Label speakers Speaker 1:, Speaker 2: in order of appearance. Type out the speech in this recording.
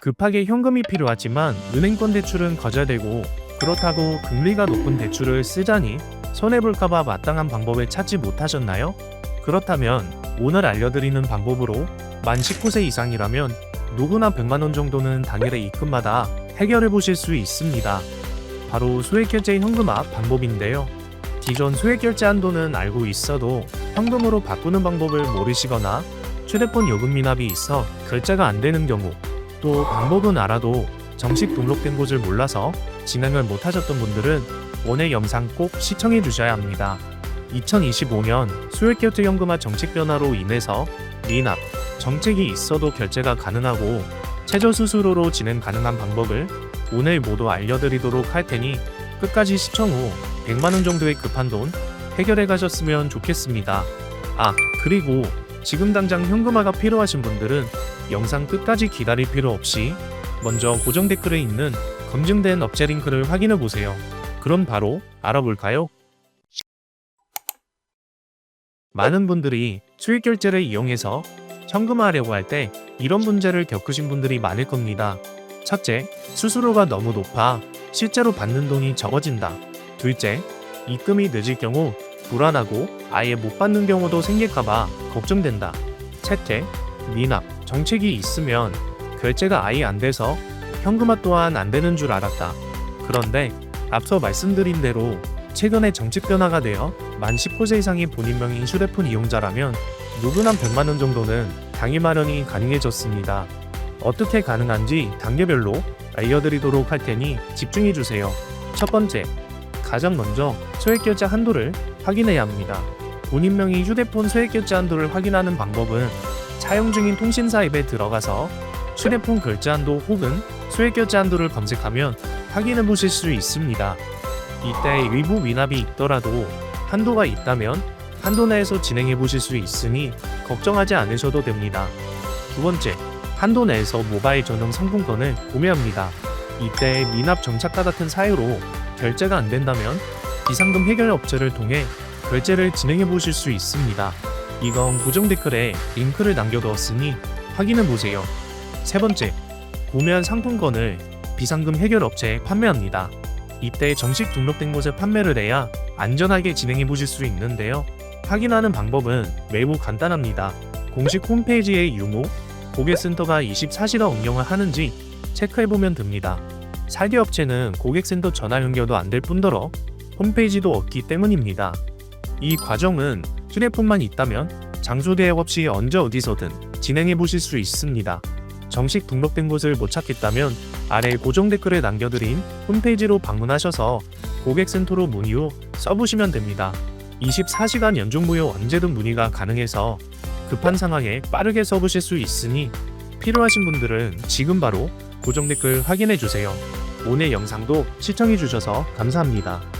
Speaker 1: 급하게 현금이 필요하지만 은행권 대출은 거절되고 그렇다고 금리가 높은 대출을 쓰자니 손해볼까봐 마땅한 방법을 찾지 못하셨나요? 그렇다면 오늘 알려드리는 방법으로 만 19세 이상이라면 누구나 100만원 정도는 당일에 입금마다 해결해 보실 수 있습니다. 바로 소액결제 현금화 방법인데요. 기존 소액결제 한도는 알고 있어도 현금으로 바꾸는 방법을 모르시거나 휴대폰 요금 미납이 있어 결제가 안 되는 경우 또 방법은 알아도 정식 등록된 곳을 몰라서 진행을 못 하셨던 분들은 오늘 영상 꼭 시청해 주셔야 합니다. 2025년 소액결제 현금화 정책 변화로 인해서 미납, 정책이 있어도 결제가 가능하고 최저 수수료로 진행 가능한 방법을 오늘 모두 알려드리도록 할 테니 끝까지 시청 후 100만 원 정도의 급한 돈 해결해 가셨으면 좋겠습니다. 아, 그리고 지금 당장 현금화가 필요하신 분들은 영상 끝까지 기다릴 필요 없이 먼저 고정 댓글에 있는 검증된 업체 링크를 확인해 보세요. 그럼 바로 알아볼까요? 많은 분들이 수익 결제를 이용해서 현금화하려고 할 때 이런 문제를 겪으신 분들이 많을 겁니다. 첫째, 수수료가 너무 높아 실제로 받는 돈이 적어진다. 둘째, 입금이 늦을 경우 불안하고 아예 못 받는 경우도 생길까봐 걱정된다. 셋째, 미납, 정책이 있으면 결제가 아예 안 돼서 현금화 또한 안 되는 줄 알았다. 그런데 앞서 말씀드린 대로 최근에 정책 변화가 되어 만 19세 이상의 본인 명의 휴대폰 이용자라면 누구나 100만 원 정도는 당일 마련이 가능해졌습니다. 어떻게 가능한지 단계별로 알려드리도록 할 테니 집중해 주세요. 첫 번째, 가장 먼저 소액 결제 한도를 확인해야 합니다. 본인 명의 휴대폰 소액 결제 한도를 확인하는 방법은 사용 중인 통신사 앱에 들어가서 휴대폰 결제 한도 혹은 소액 결제 한도를 검색하면 확인해 보실 수 있습니다. 이때 일부 미납이 있더라도 한도가 있다면 한도 내에서 진행해 보실 수 있으니 걱정하지 않으셔도 됩니다. 두 번째, 한도 내에서 모바일 전용 상품권을 구매합니다. 이때 미납 정착과 같은 사유로 결제가 안 된다면 비상금 해결 업체를 통해 결제를 진행해 보실 수 있습니다. 이건 고정 댓글에 링크를 남겨두었으니 확인해 보세요. 세 번째, 구매한 상품권을 비상금 해결 업체에 판매합니다. 이때 정식 등록된 곳에 판매를 해야 안전하게 진행해 보실 수 있는데요. 확인하는 방법은 매우 간단합니다. 공식 홈페이지의 유무, 고객센터가 24시간 운영을 하는지 체크해 보면 됩니다. 사기 업체는 고객센터 전화 연결도 안 될 뿐더러 홈페이지도 없기 때문입니다. 이 과정은 휴대폰만 있다면 장소 대역 없이 언제 어디서든 진행해 보실 수 있습니다. 정식 등록된 곳을 못 찾겠다면 아래 고정 댓글에 남겨드린 홈페이지로 방문하셔서 고객센터로 문의 후 써보시면 됩니다. 24시간 연중 무휴 언제든 문의가 가능해서 급한 상황에 빠르게 써보실 수 있으니 필요하신 분들은 지금 바로 고정 댓글 확인해 주세요. 오늘 영상도 시청해 주셔서 감사합니다.